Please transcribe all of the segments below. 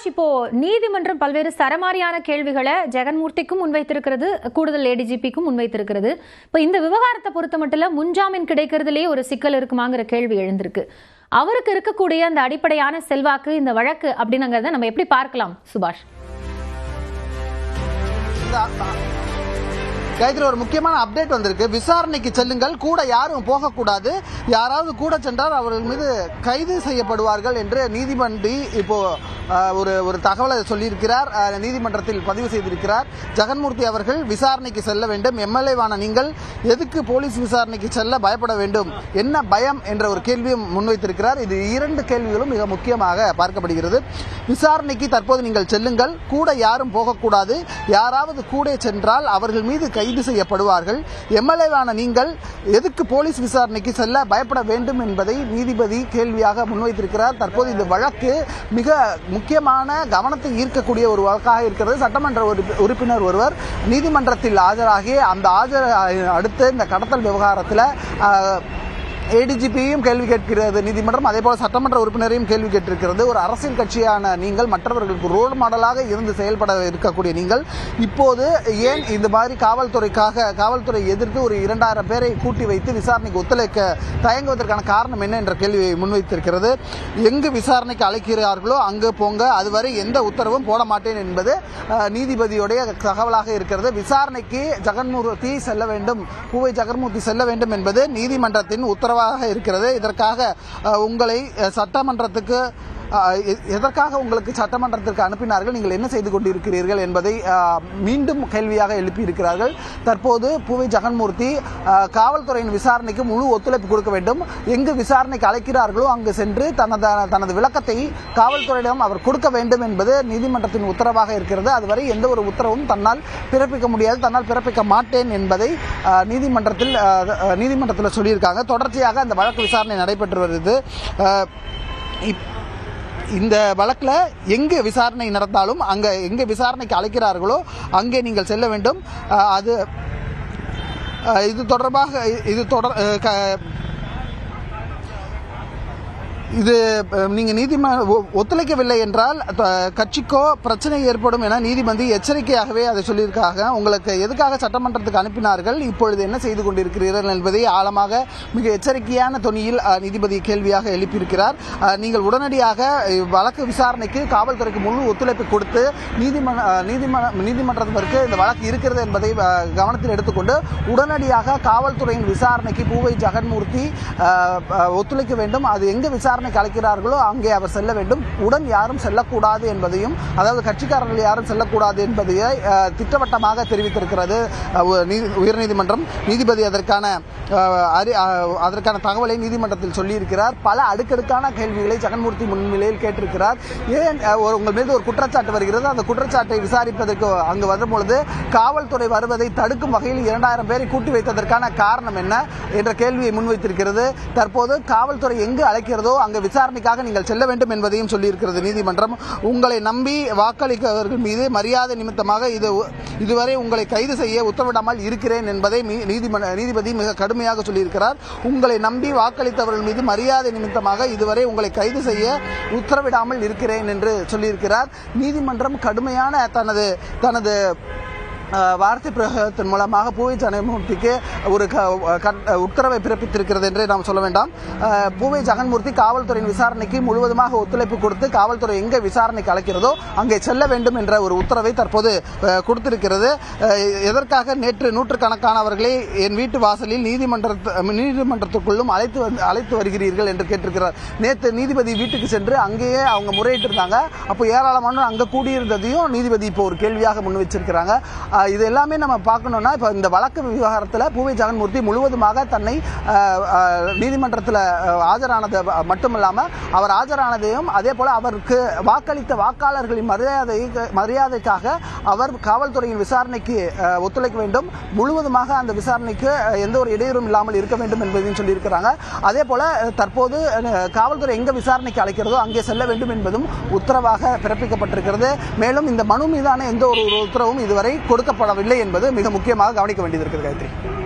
சுபாஷ் இப்போ நீதிமன்றம் பல்வேறு சரமாரியான கேள்விகளை ஜெகன்மூர்த்திக்கும் முன்வைத்திருக்கிறது கூடுதல் ஏடிஜிபிக்கும் முன்வைத்திருக்கிறது. இப்போ இந்த விவகாரத்தை பொறுத்த மட்டும் முன்ஜாமீன் கிடைக்கிறதுலேயே ஒரு சிக்கல் இருக்குமாங்கிற கேள்வி எழுந்திருக்கு. அவருக்கு இருக்கக்கூடிய அந்த அடிப்படையான செல்வாக்கு இந்த வழக்கு அப்படிங்கிறத நம்ம எப்படி பார்க்கலாம் சுபாஷ்? கைதில் ஒரு முக்கியமான அப்டேட் வந்திருக்கு. விசாரணைக்கு செல்லுங்கள். கூட யாரும் போகக்கூடாது. யாராவது கூட சென்றால் அவர்கள் மீது கைது செய்யப்படுவார்கள் என்று நீதிமன்றி இப்போ ஒரு ஒரு தகவலை சொல்லியிருக்கிறார். நீதிமன்றத்தில் பதிவு செய்திருக்கிறார். ஜெகன்மூர்த்தி அவர்கள் விசாரணைக்கு செல்ல வேண்டும். எம்எல்ஏவான நீங்கள் எதுக்கு போலீஸ் விசாரணைக்கு செல்ல பயப்பட வேண்டும்? என்ன பயம் என்ற ஒரு கேள்வியும் முன்வைத்திருக்கிறார். இது இரண்டு கேள்விகளும் மிக முக்கியமாக பார்க்கப்படுகிறது. விசாரணைக்கு தற்போது நீங்கள் செல்லுங்கள். கூட யாரும் போகக்கூடாது. யாராவது கூட சென்றால் அவர்கள் மீது கை கைது செய்யப்படுவார்கள். எம்எல்ஏவான நீங்கள் எதுக்கு போலீஸ் விசாரணைக்கு செல்ல பயப்பட வேண்டும் என்பதை நீதிபதி கேள்வியாக முன்வைத்திருக்கிறார். தற்போது இந்த வழக்கு மிக முக்கியமான கவனத்தை ஈர்க்கக்கூடிய ஒரு வழக்காக இருக்கிறது. சட்டமன்ற உறுப்பினர் ஒருவர் நீதிமன்றத்தில் ஆஜராகி அந்த ஆஜர் அடுத்து இந்த கடத்தல் விவகாரத்தில் ஏடிஜிபியும் கேள்வி கேட்கிறது. நீதிமன்றம் அதே போல சட்டமன்ற உறுப்பினரையும் கேள்வி கேட்டிருக்கிறது. ஒரு அரசியல் கட்சியான நீங்கள் மற்றவர்களுக்கு ரோல் மாடலாக இருந்து செயல்பட இருக்கக்கூடிய நீங்கள் இப்போது ஏன் இந்த மாதிரி காவல்துறைக்காக காவல்துறை எதிர்த்து ஒரு இரண்டாயிரம் பேரை கூட்டி வைத்து விசாரணைக்கு ஒத்துழைக்க தயங்குவதற்கான காரணம் என்ன என்ற கேள்வியை முன்வைத்திருக்கிறது. எங்கு விசாரணைக்கு அழைக்கிறார்களோ அங்கு போங்க. அதுவரை எந்த உத்தரவும் போட மாட்டேன் என்பது நீதிபதியுடைய தகவலாக இருக்கிறது. விசாரணைக்கு ஜெகன்மூர்த்தி செல்ல வேண்டும். பூவை ஜெகன்மூர்த்தி செல்ல வேண்டும் என்பது நீதிமன்றத்தின் உத்தரவாக இருக்கிறது. இதற்காக உங்களை சட்டமன்றத்துக்கு எதற்காக உங்களுக்கு சட்டமன்றத்திற்கு அனுப்பினார்கள்? நீங்கள் என்ன செய்து கொண்டிருக்கிறீர்கள் என்பதை மீண்டும் கேள்வியாக எழுப்பியிருக்கிறார்கள் தற்போது பூவை ஜெகன்மூர்த்தி காவல்துறையின் விசாரணைக்கு முழு ஒத்துழைப்பு கொடுக்க வேண்டும். எங்கு விசாரணைக்கு அழைக்கிறார்களோ அங்கு சென்று தனது தனது விளக்கத்தை காவல்துறையிடம் அவர் கொடுக்க வேண்டும் என்பது நீதிமன்றத்தின் உத்தரவாக இருக்கிறது. அதுவரை எந்த ஒரு உத்தரவும் தன்னால் பிறப்பிக்க முடியாது தன்னால் பிறப்பிக்க மாட்டேன் என்பதை நீதிமன்றத்தில் நீதிமன்றத்தில் சொல்லியிருக்காங்க. தொடர்ச்சியாக அந்த வழக்கு விசாரணை நடைபெற்று வருது. இப்- இந்த வழக்கில் எங்கே விசாரணை நடந்தாலும் அங்கே எங்கே விசாரணைக்கு அழைக்கிறார்களோ அங்கே நீங்கள் செல்ல வேண்டும். அது இது தொடர்பாக இது தொடர் க- இது நீங்கள் நீதிம ஒ- ஒத்துழைக்கவில்லை என்றால் கட்சிக்கோ பிரச்சனை ஏற்படும் என நீதிபதி எச்சரிக்கையாகவே அதை சொல்லியிருக்காங்க. உங்களுக்கு எதுக்காக சட்டமன்றத்துக்கு அனுப்பினார்கள்? இப்பொழுது என்ன செய்து கொண்டிருக்கிறீர்கள் என்பதை ஆழமாக மிக எச்சரிக்கையான தொனியில் நீதிபதி கேள்வியாக எழுப்பியிருக்கிறார். நீங்கள் உடனடியாக வழக்கு விசாரணைக்கு காவல்துறைக்கு முழு ஒத்துழைப்பு கொடுத்து நீதிமன்ற நீதிமன்ற நீதிமன்றத்திற்கு இந்த வழக்கு இருக்கிறது என்பதை கவனத்தில் எடுத்துக்கொண்டு உடனடியாக காவல்துறையின் விசாரணைக்கு பூவை ஜெகன்மூர்த்தி ஒத்துழைக்க வேண்டும். அது எங்க யாருன்னு கலைக்கிறார்களோ அங்கே அவர் செல்ல வேண்டும். உடன் யாரும் செல்லக்கூடாது என்பதையும் அதாவது கட்சிக்காரர்கள் யாரும் செல்லக்கூடாது என்பதை திட்டவட்டமாக தெரிவித்திருக்கிறது உயர்நீதிமன்றம் நீதிபதி அதற்கான அறி- அதற்கான தகவலை நீதிமன்றத்தில் சொல்லியிருக்கிறார். பல அடுக்கடுக்கான கேள்விகளை ஜெகன்மூர்த்தி முன்னிலையில் கேட்டிருக்கிறார். ஏன் ஒரு உங்கள் மீது ஒரு குற்றச்சாட்டு வருகிறது? அந்த குற்றச்சாட்டை விசாரிப்பதற்கு அங்கு வரும்பொழுது காவல்துறை வருவதை தடுக்கும் வகையில் இரண்டாயிரம் பேரை கூட்டி வைத்ததற்கான காரணம் என்ன? என்ற கேள்வியை முன்வைத்திருக்கிறது. தற்போது காவல்துறை எங்கு அழைக்கிறதோ அங்கு விசாரணைக்காக நீங்கள் செல்ல வேண்டும் என்பதையும் சொல்லியிருக்கிறது நீதிமன்றம். உங்களை நம்பி வாக்களிப்பவர்கள் மீது மரியாதை நிமித்தமாக இது இதுவரை உங்களை கைது செய்ய உத்தரவிடாமல் இருக்கிறேன் என்பதை மீ- நீதிமன்ற நீதிபதி மிக கடுமையாக சொல்லியிருக்கிறார். உங்களை நம்பி வாக்களித்தவர்கள் மீது மரியாதை நிமித்தமாக இதுவரை உங்களை கைது செய்ய உத்தரவிடாமல் இருக்கிறேன் என்று சொல்லியிருக்கிறார். நீதிமன்றம் கடுமையான தனது தனது வார்த்தை பிரயோகத்தின் மூலமாக பூவை ஜெகன்மூர்த்திக்கு ஒரு க- கட்- உத்தரவை பிறப்பித்திருக்கிறது என்று நாம் சொல்ல வேண்டாம். பூவை ஜெகன்மூர்த்தி காவல்துறையின் விசாரணைக்கு முழுவதுமாக ஒத்துழைப்பு கொடுத்து காவல்துறை எங்கே விசாரணைக்கு அழைக்கிறதோ அங்கே செல்ல வேண்டும் என்ற ஒரு உத்தரவை தற்போது கொடுத்திருக்கிறது. எதற்காக நேற்று நூற்றுக்கணக்கானவர்களை என் வீட்டு வாசலில் நீதிமன்ற நீதிமன்றத்துக்குள்ளும் அழைத்து வந்து அழைத்து வருகிறீர்கள் என்று கேட்டிருக்கிறார். நேற்று நீதிபதி வீட்டுக்கு சென்று அங்கேயே அவங்க முறையிட்டிருந்தாங்க. அப்போ ஏராளமான அங்கே கூடியிருந்ததையும் நீதிபதி இப்போ ஒரு கேள்வியாக முன் வச்சிருக்கிறாங்க. இது எல்லாமே நம்ம பார்க்கணும்னா இப்போ இந்த வழக்கு விவகாரத்தில் பூவை ஜெகன்மூர்த்தி முழுவதுமாக தன்னை நீதிமன்றத்தில் ஆஜரானது மட்டுமில்லாமல் அவர் ஆஜரானதையும் அதே போல் அவருக்கு வாக்களித்த வாக்காளர்களின் மரியாதை மரியாதைக்காக அவர் காவல்துறையின் விசாரணைக்கு ஒத்துழைக்க வேண்டும். முழுவதுமாக அந்த விசாரணைக்கு எந்த ஒரு இடையூறும் இல்லாமல் இருக்க வேண்டும் என்பதையும் சொல்லியிருக்கிறாங்க. அதே போல் தற்போது காவல்துறை எங்கே விசாரணைக்கு அழைக்கிறதோ அங்கே செல்ல வேண்டும் என்பதும் உத்தரவாக பிறப்பிக்கப்பட்டிருக்கிறது. மேலும் இந்த மனு மீதான எந்த ஒரு உத்தரவும் இதுவரை கொடுக்கப்படவில்லை என்பது மிக முக்கியமாக கவனிக்க வேண்டியது காயத்ரி.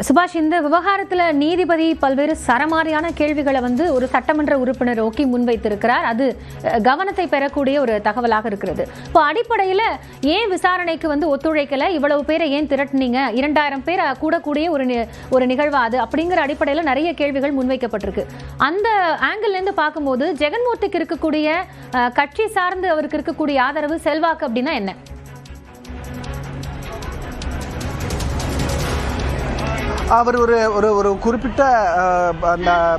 சுபாஷ் இந்த விவகாரத்துல நீதிபதி பல்வேறு சரமாரியான கேள்விகளை வந்து ஒரு சட்டமன்ற உறுப்பினர் ஓக்கி முன்வைத்திருக்கிறார். அது கவனத்தை பெறக்கூடிய ஒரு தகவலாக இருக்கிறது. இப்போ அடிப்படையில ஏன் விசாரணைக்கு வந்து ஒத்துழைக்கல? இவ்வளவு பேரை ஏன் திரட்டுனீங்க? இரண்டாயிரம் பேர் கூடக்கூடிய ஒரு நி- ஒரு நிகழ்வா அது? அப்படிங்கிற அடிப்படையில நிறைய கேள்விகள் முன்வைக்கப்பட்டிருக்கு. அந்த ஆங்கிள்லேருந்து பார்க்கும்போது ஜெகன்மூர்த்திக்கு இருக்கக்கூடிய கட்சி சார்ந்து அவருக்கு இருக்கக்கூடிய ஆதரவு செல்வாக்கு அப்படின்னா என்ன? அவர் ஒரு ஒரு ஒரு குறிப்பிட்ட அந்த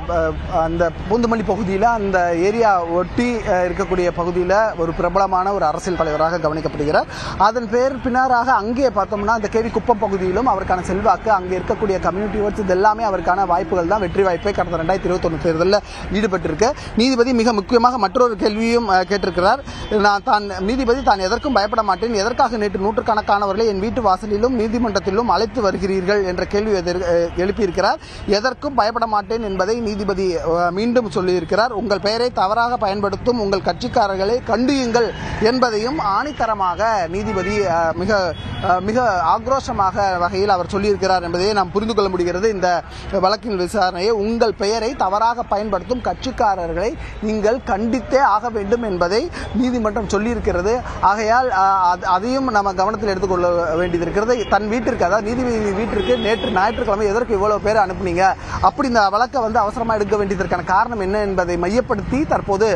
அந்த பூந்தமல்லி பகுதியில் அந்த ஏரியா ஒட்டி இருக்கக்கூடிய பகுதியில் ஒரு பிரபலமான ஒரு அரசியல் தலைவராக கவனிக்கப்படுகிறார். அதன் பேர் பின்னராக அங்கே பார்த்தோம்னா அந்த கேவி குப்பம் பகுதியிலும் அவருக்கான செல்வாக்கு அங்கே இருக்கக்கூடிய கம்யூனிட்டி ஒர்க்ஸ் இது எல்லாமே அவருக்கான வாய்ப்புகள் தான் வெற்றி வாய்ப்பை கடந்த ரெண்டாயிரத்தி இருபத்தொன்று தேர்தலில் ஈடுபட்டிருக்கு. நீதிபதி மிக முக்கியமாக மற்றொரு கேள்வியும் கேட்டிருக்கிறார். நான் தான் நீதிபதி தான் எதற்கும் பயப்பட மாட்டேன். எதற்காக நேற்று நூற்றுக்கணக்கானவர்களை என் வீட்டு வாசலிலும் நீதிமன்றத்திலும் அழைத்து வருகிறீர்கள்? என்ற கேள்வி எதிர்- எழுப்பியிருக்கிறார். எதற்கும் பயப்பட மாட்டேன் என்பதை நீதிபதி மீண்டும் சொல்லியிருக்கிறார். உங்கள் பெயரை தவறாக பயன்படுத்தும் உங்கள் கட்சிக்காரர்களை கண்டியுங்கள் என்பதையும் ஆணித்தரமாக நீதிபதி மிக மிக ஆக்ரோஷமாக வகையில் அவர் சொல்லியிருக்கிறார் என்பதையே நாம் புரிந்து கொள்ள முடிகிறது. இந்த வழக்கின் விசாரணையை உங்கள் பெயரை தவறாக பயன்படுத்தும் கட்சிக்காரர்களை நீங்கள் கண்டித்தே ஆக வேண்டும் என்பதை நீதிமன்றம் சொல்லியிருக்கிறது. ஆகையால் அது- அதையும் நம்ம கவனத்தில் எடுத்துக்கொள்ள வேண்டியது இருக்கிறது. தன் வீட்டிற்கு அதாவது நீதிபதி வீட்டிற்கு நேற்று ஞாயிற்று ஞாயிற்றுக்கிழமை எதற்கு இவ்வளவு பேர் அனுப்புனீங்க? அப்படி இந்த வழக்கை வந்து அவசரமாக எடுக்க வேண்டியதற்கான காரணம் என்ன என்பதை மையப்படுத்தி தற்போது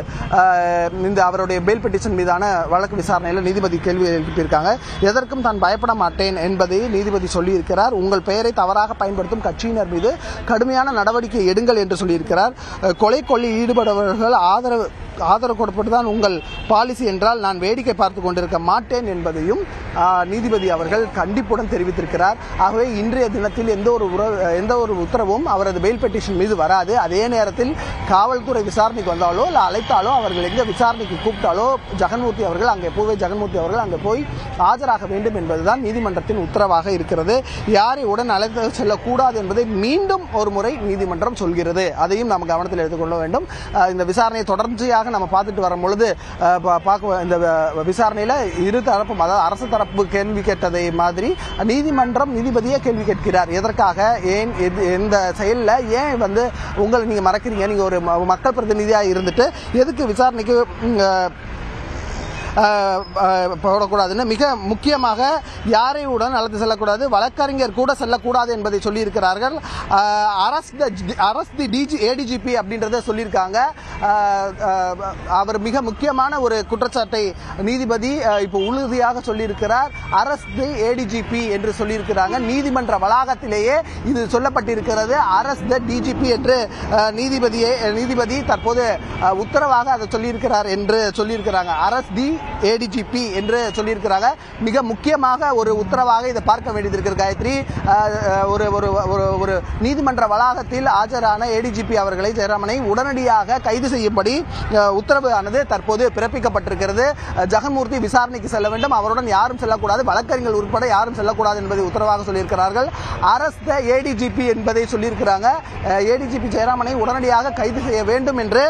இந்த அவருடைய பெயில் பெட்டிஷன் மீதான வழக்கு விசாரணையில் நீதிபதி கேள்வி எழுப்பியிருக்காங்க. எதற்கும் தான் பயப்பட மாட்டேன் என்பதை நீதிபதி சொல்லியிருக்கிறார். உங்கள் பெயரை தவறாக பயன்படுத்தும் கட்சியினர் மீது கடுமையான நடவடிக்கை எடுங்கள் என்று சொல்லியிருக்கிறார். கொலை கொள்ளி ஈடுபடுபவர்கள் ஆதரவு ஆதரவு கொடுப்பது தான் உங்கள் பாலிசி என்றால் நான் வேடிக்கை பார்த்து கொண்டிருக்க மாட்டேன் என்பதையும் நீதிபதி அவர்கள் கண்டிப்புடன் தெரிவித்திருக்கிறார். ஆகவே இன்றைய தினத்தில் எந்த ஒரு உற- எந்த ஒரு உத்தரவும் அவரது பெயில் பெட்டிஷன் மீது வராது. அதே நேரத்தில் காவல்துறை விசாரணைக்கு வந்தாலோ இல்லை அழைத்தாலோ அவர்கள் எங்கே விசாரணைக்கு கூப்பிட்டாலோ ஜெகன்மூர்த்தி அவர்கள் அங்கே பூவே ஜெகன்மூர்த்தி அவர்கள் அங்கே போய் ஆஜராக வேண்டும் என்பதுதான் நீதிமன்றத்தின் உத்தரவாக இருக்கிறது. யாரை உடன் அழைத்து செல்லக்கூடாது என்பதை மீண்டும் ஒரு முறை நீதிமன்றம் சொல்கிறது. அதையும் நாம் கவனத்தில் எடுத்துக்கொள்ள வேண்டும். இந்த விசாரணையை தொடர்ச்சியாக நம்ம பார்த்துட்டு வரும் பொழுது பார்க்க இந்த விசாரணையில் விசாரணையில இரு தரப்பும் அதாவது அரசு தரப்பு கேள்வி கேட்டதை மாதிரி நீதிமன்றம் நீதிபதியே கேள்வி கேட்கிறார். எதற்காக? ஏன் எது- எந்த செயலில்? ஏன் வந்து உங்களை நீங்க மறக்கிறீங்க? நீங்கள் ஒரு மக்கள் பிரதிநிதியாக இருந்துட்டு எதுக்கு விசாரணைக்கு போடக்கூடாதுன்னு மிக முக்கியமாக யாரை உடன் அழைத்து செல்லக்கூடாது? வழக்கறிஞர் கூட செல்லக்கூடாது என்பதை சொல்லியிருக்கிறார்கள். அரஸ் த அரஸ் தி டிஜி ஏடிஜிபி அப்படின்றத சொல்லியிருக்காங்க. அவர் மிக முக்கியமான ஒரு குற்றச்சாட்டை நீதிபதி இப்போ உறுதியாக சொல்லியிருக்கிறார். அரஸ் தி ஏடிஜிபி என்று சொல்லியிருக்கிறாங்க. நீதிமன்ற வளாகத்திலேயே இது சொல்லப்பட்டிருக்கிறது. அரஸ் த டிஜிபி என்று நீதிபதியை நீதிபதி தற்போது உத்தரவாக அதை சொல்லியிருக்கிறார் என்று சொல்லியிருக்கிறாங்க. அரஸ் தி ஏடிஜிபி என்று சொல்லியிருக்கிறாங்க. மிக முக்கியமாக ஒரு உத்தரவாக இதை பார்க்க வேண்டியது இருக்கிற காயத்ரி ஒரு ஒரு ஒரு ஒரு நீதிமன்ற வளாகத்தில் ஆஜரான ஏடிஜிபி அவர்களை ஜெயராமனை உடனடியாக கைது செய்யும்படி உத்தரவு ஆனது தற்போது பிறப்பிக்கப்பட்டிருக்கிறது. ஜெகமூர்த்தி ஜெகன்மூர்த்தி விசாரணைக்கு செல்ல வேண்டும். அவருடன் யாரும் செல்லக்கூடாது. வழக்கறிஞர்கள் உட்பட யாரும் செல்லக்கூடாது என்பதை உத்தரவாக சொல்லியிருக்கிறார்கள். அரசு ஏடிஜிபி என்பதை சொல்லியிருக்கிறாங்க. ஏடிஜிபி ஜெயராமனை உடனடியாக கைது செய்ய வேண்டும் என்று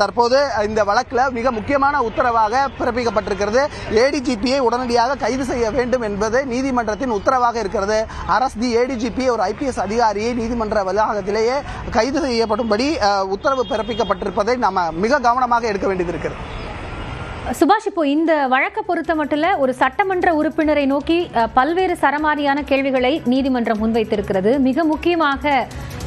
தற்போது இந்த வழக்கில் மிக முக்கியமான உத்தரவாக பிறப்பிக்க பிறப்பிக்கப்பட்டிருக்கிறது ஏடிஜிபியை உடனடியாக கைது செய்ய வேண்டும் என்பது நீதிமன்றத்தின் உத்தரவாக இருக்கிறது. அரசு தி ஏடிஜிபி ஒரு ஐபிஎஸ் அதிகாரியை நீதிமன்ற வளாகத்திலேயே கைது செய்யப்படும்படி உத்தரவு பிறப்பிக்கப்பட்டிருப்பதை நாம் மிக கவனமாக எடுக்க வேண்டியது இருக்கிறது சுபாஷ் இப்போ இந்த வழக்கை பொறுத்த மட்டும் ஒரு சட்டமன்ற உறுப்பினரை நோக்கி பல்வேறு சரமாரியான கேள்விகளை நீதிமன்றம் முன்வைத்திருக்கிறது. மிக முக்கியமாக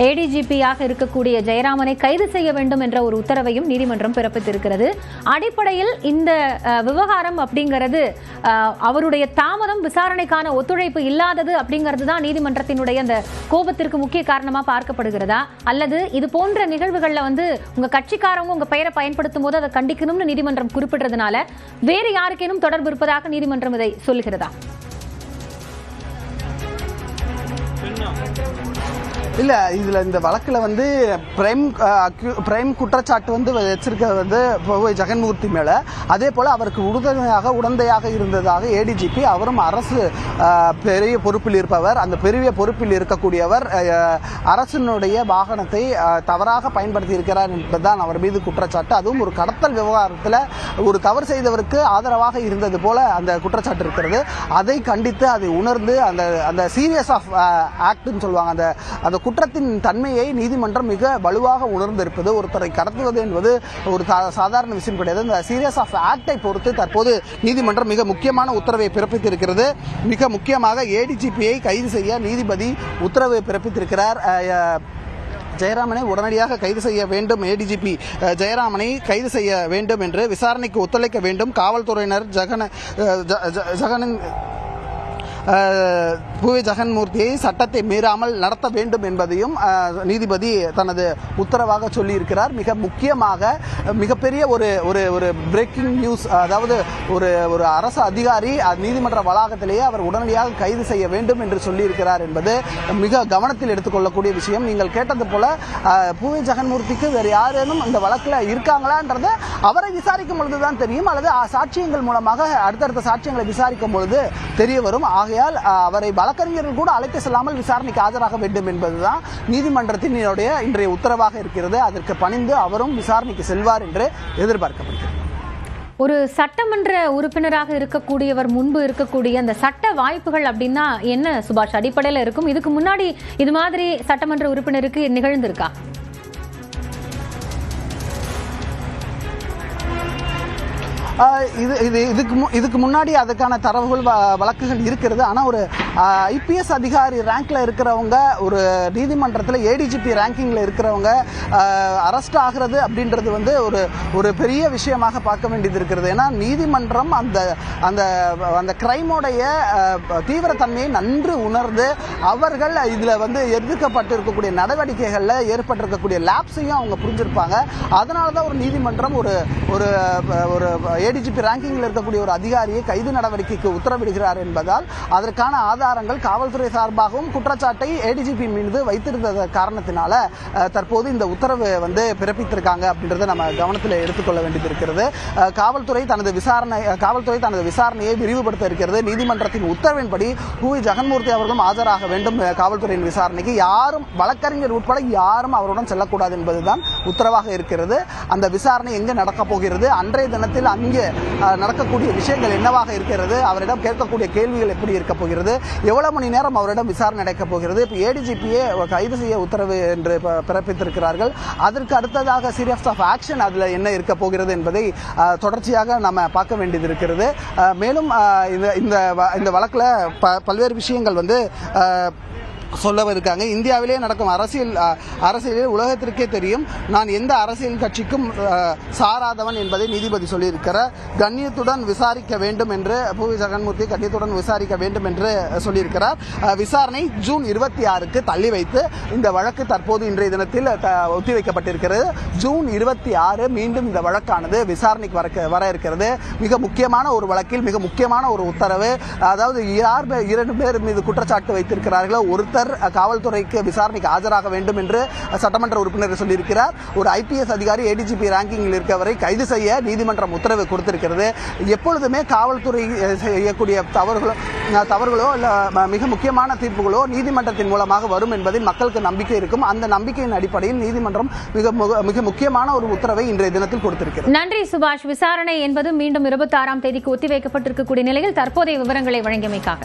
ஏடிஜிபியாக இருக்கக்கூடிய ஜெயராமனை கைது செய்ய வேண்டும் என்ற ஒரு உத்தரவையும் நீதிமன்றம் பிறப்பித்திருக்கிறது. அடிப்படையில் இந்த விவகாரம் அப்படிங்கிறது அவருடைய தாமதம் விசாரணைக்கான ஒத்துழைப்பு இல்லாதது அப்படிங்கிறது தான் நீதிமன்றத்தினுடைய அந்த கோபத்திற்கு முக்கிய காரணமாக பார்க்கப்படுகிறதா? அல்லது இது போன்ற நிகழ்வுகளில் வந்து உங்கள் கட்சிக்காரவங்க உங்கள் பெயரை பயன்படுத்தும் போது அதை கண்டிக்கணும்னு நீதிமன்றம் குறிப்பிட்டதுனால வேறு யாருக்கேனும் தொடர்பு இருப்பதாக நீதிமன்றம் இதை சொல்லுகிறதா? இல்ல இதுல இந்த வழக்குல வந்து பிரைம் பிரைம் குற்றச்சாட்டு வந்து வச்சிருக்கிறது வந்து ஜெகன்மூர்த்தி மேல. அதே போல அவருக்கு உறுதுணையாக உடந்தையாக இருந்ததாக ஏடிஜிபி அவரும் அரசு பெரிய பொறுப்பில் இருப்பவர். அந்த பெரிய பொறுப்பில் இருக்கக்கூடியவர் அரசினுடைய வாகனத்தை தவறாக பயன்படுத்தி இருக்கிறார் என்பதுதான் அவர் மீது குற்றச்சாட்டு. அதுவும் ஒரு கடத்தல் விவகாரத்தில் ஒரு தவறு செய்தவருக்கு ஆதரவாக இருந்தது போல அந்த குற்றச்சாட்டு இருக்கிறது. அதை கண்டித்து அதை உணர்ந்து அந்த அந்த சீரியஸ் ஆஃப் ஆக்ட்னு சொல்லுவாங்க அந்த அந்த குற்றத்தின் தன்மையை நீதிமன்றம் மிக வலுவாக உணர்ந்திருப்பது ஒருத்தரை கடத்துவது என்பது ஒரு சா- சாதாரண விஷயம் கிடையாது. இந்த சீரியஸ் ஆஃப் ஆக்டை பொறுத்து தற்போது நீதிமன்றம் மிக முக்கியமான உத்தரவை பிறப்பித்திருக்கிறது. மிக முக்கியமாக ஏடிஜிபியை கைது செய்ய நீதிபதி உத்தரவு பிறப்பித்திருக்கிறார். ஜெயராமனை உடனடியாக கைது செய்ய வேண்டும். ஏடிஜிபி ஜெயராமனை கைது செய்ய வேண்டும் என்று விசாரணைக்கு ஒத்துழைக்க வேண்டும். காவல்துறையினர் ஜெகன ஜ- ஜ- ஜெகனின் புவி ஜெகன்மூர்த்தியை சட்டத்தை மீறாமல் நடத்த வேண்டும் என்பதையும் நீதிபதி தனது உத்தரவாக சொல்லியிருக்கிறார். மிக முக்கியமாக மிகப்பெரிய ஒரு ஒரு ஒரு பிரேக்கிங் நியூஸ் அதாவது ஒரு ஒரு அரசு அதிகாரி நீதிமன்ற வளாகத்திலேயே அவர் உடனடியாக கைது செய்ய வேண்டும் என்று சொல்லியிருக்கிறார் என்பது மிக கவனத்தில் எடுத்துக்கொள்ளக்கூடிய விஷயம். நீங்கள் கேட்டது போல அஹ், புவி ஜெகன்மூர்த்திக்கு வேறு யாரேனும் இந்த வழக்கில் இருக்காங்களான்றத அவரை விசாரிக்கும் பொழுதுதான் தெரியும். அல்லது சாட்சியங்கள் மூலமாக அடுத்தடுத்த சாட்சியங்களை விசாரிக்கும் பொழுது தெரிய வரும். ஆகையால் அவரை அவரை வழக்கறிஞர்கள் கூட அழைத்து செல்லாமல் விசாரணைக்கு ஆஜராக வேண்டும் என்பதுதான் நீதிமன்றத்தினுடைய இன்றைய உத்தரவாக இருக்கிறது. அதற்கு பணிந்து அவரும் விசாரணைக்கு செல்வார் என்று எதிர்பார்க்கப்படுகிறது. ஒரு சட்டமன்ற உறுப்பினராக இருக்கக்கூடியவர் முன்பு இருக்கக்கூடிய அந்த சட்ட வாய்ப்புகள் அப்படின்னா என்ன சுபாஷ்? அடிப்படையில் இருக்கும். இதுக்கு முன்னாடி இது மாதிரி சட்டமன்ற உறுப்பினருக்கு நிகழ்ந்திருக்கா? இது இது இதுக்கு மு- இதுக்கு முன்னாடி அதுக்கான தரவுகள் வ- வழக்குகள் இருக்கிறது. ஆனால் ஒரு ஐபிஎஸ் அதிகாரி ரேங்க்ல இருக்கிறவங்க ஒரு நீதிமன்றத்தில் ஏடிஜிபி ரேங்கிங்ல இருக்கிறவங்க அரெஸ்ட் ஆகிறது அப்படின்றது வந்து ஒரு ஒரு பெரிய விஷயமாக பார்க்க வேண்டியது இருக்கிறது. ஏன்னா நீதிமன்றம் அந்த அந்த அந்த கிரைமோடைய தீவிரத்தன்மையை நன்று உணர்ந்து அவர்கள் இதில் வந்து எதிர்க்கப்பட்டு இருக்கக்கூடிய நடவடிக்கைகளில் ஏற்பட்டிருக்கக்கூடிய லேப்ஸையும் அவங்க புரிஞ்சிருப்பாங்க. அதனால தான் ஒரு நீதிமன்றம் ஒரு ஒரு ஏடிஜிபி ரேங்கிங்கில் இருக்கக்கூடிய ஒரு அதிகாரியை கைது நடவடிக்கைக்கு உத்தரவிடுகிறார் என்பதால் அதற்கான ஆதாரங்கள் காவல்துறை சார்பாகவும் குற்றச்சாட்டை ஏடிஜிபி மீது வைத்திருந்த காரணத்தினால தற்போது இந்த உத்தரவு வந்து பிறப்பித்திருக்காங்க அப்படின்றத நம்ம கவனத்தில் எடுத்துக்கொள்ள வேண்டியது இருக்கிறது காவல்துறை தனது விசாரணை காவல்துறை தனது விசாரணையை விரிவுபடுத்த இருக்கிறது. நீதிமன்றத்தின் உத்தரவின்படி பூவி ஜெகன்மூர்த்தி அவர்களும் ஆஜராக வேண்டும். காவல்துறையின் விசாரணைக்கு யாரும் வழக்கறிஞர் உட்பட யாரும் அவருடன் செல்லக்கூடாது என்பதுதான் உத்தரவாக இருக்கிறது. அந்த விசாரணை எங்கே நடக்கப் போகிறது? அன்றைய தினத்தில் அங்கே இங்கே நடக்கக்கூடிய விஷயங்கள் என்னவாக இருக்கிறது அவரிடம் கேட்கக்கூடிய கேள்விகள் எப்படி இருக்க போகிறது எவ்வளவு மணி நேரம் அவரிடம் விசாரணை நடக்கப் போகிறது இப்போ ஏடிஜிபியே கைது செய்ய உத்தரவு என்று பிறப்பித்திருக்கிறார்கள். அதற்கு அடுத்ததாக சீரியஸ் ஆஃப் ஆக்ஷன் அதில் என்ன இருக்க போகிறது என்பதை தொடர்ச்சியாக நம்ம பார்க்க வேண்டியது இருக்கிறது மேலும் இந்த இந்த வ- இந்த வழக்கில் ப பல்வேறு விஷயங்கள் வந்து சொல்லவிருக்காங்க. இருக்காங்க இந்தியாவிலே நடக்கும் அரசியல் அரசியலில் உலகத்திற்கே தெரியும். நான் எந்த அரசியல் கட்சிக்கும் சாராதவன் என்பதை நீதிபதி சொல்லியிருக்கிறார். கண்ணியத்துடன் விசாரிக்க வேண்டும் என்று பூவி ஜெகன்மூர்த்தி கண்ணியத்துடன் விசாரிக்க வேண்டும் என்று சொல்லியிருக்கிறார். விசாரணை ஜூன் இருபத்தி ஆறுக்கு தள்ளி வைத்து இந்த வழக்கு தற்போது இன்றைய தினத்தில் த- ஒத்திவைக்கப்பட்டிருக்கிறது ஜூன் இருபத்தி ஆறு மீண்டும் இந்த வழக்கானது விசாரணைக்கு வர வர இருக்கிறது. மிக முக்கியமான ஒரு வழக்கில் மிக முக்கியமான ஒரு உத்தரவு. அதாவது யார் இரண்டு பேர் மீது குற்றச்சாட்டு வைத்திருக்கிறார்களோ ஒருத்தர் அஹ், காவல்துறைக்கு விசாரணைக்கு ஆஜராக வேண்டும் என்று சட்டமன்ற உறுப்பினர் சொல்லியிருக்கிறார். ஒரு ஐபிஎஸ் அதிகாரி ஏடிஜிபி ரேங்கிங்கில் இருக்கவரை கைது செய்ய நீதிமன்றம் உத்தரவு கொடுத்திருக்கிறது. எப்பொழுதுமே காவல்துறை செய்யக்கூடிய தவறுகளோ தவறுகளோ இல்லை மிக முக்கியமான தீர்ப்புகளோ நீதிமன்றத்தின் மூலமாக வரும் என்பதில் மக்களுக்கு நம்பிக்கை இருக்கும். அந்த நம்பிக்கையின் அடிப்படையில் நீதிமன்றம் மிக மிக முக்கியமான ஒரு உத்தரவை இன்றைய தினத்தில் கொடுத்திருக்கிறது. நன்றி சுபாஷ். விசாரணை என்பது மீண்டும் இருபத்தி ஆறாம் தேதிக்கு ஒத்திவைக்கப்பட்டிருக்கக்கூடிய நிலையில் தற்போதைய விவரங்களை வழங்கியமைக்காக.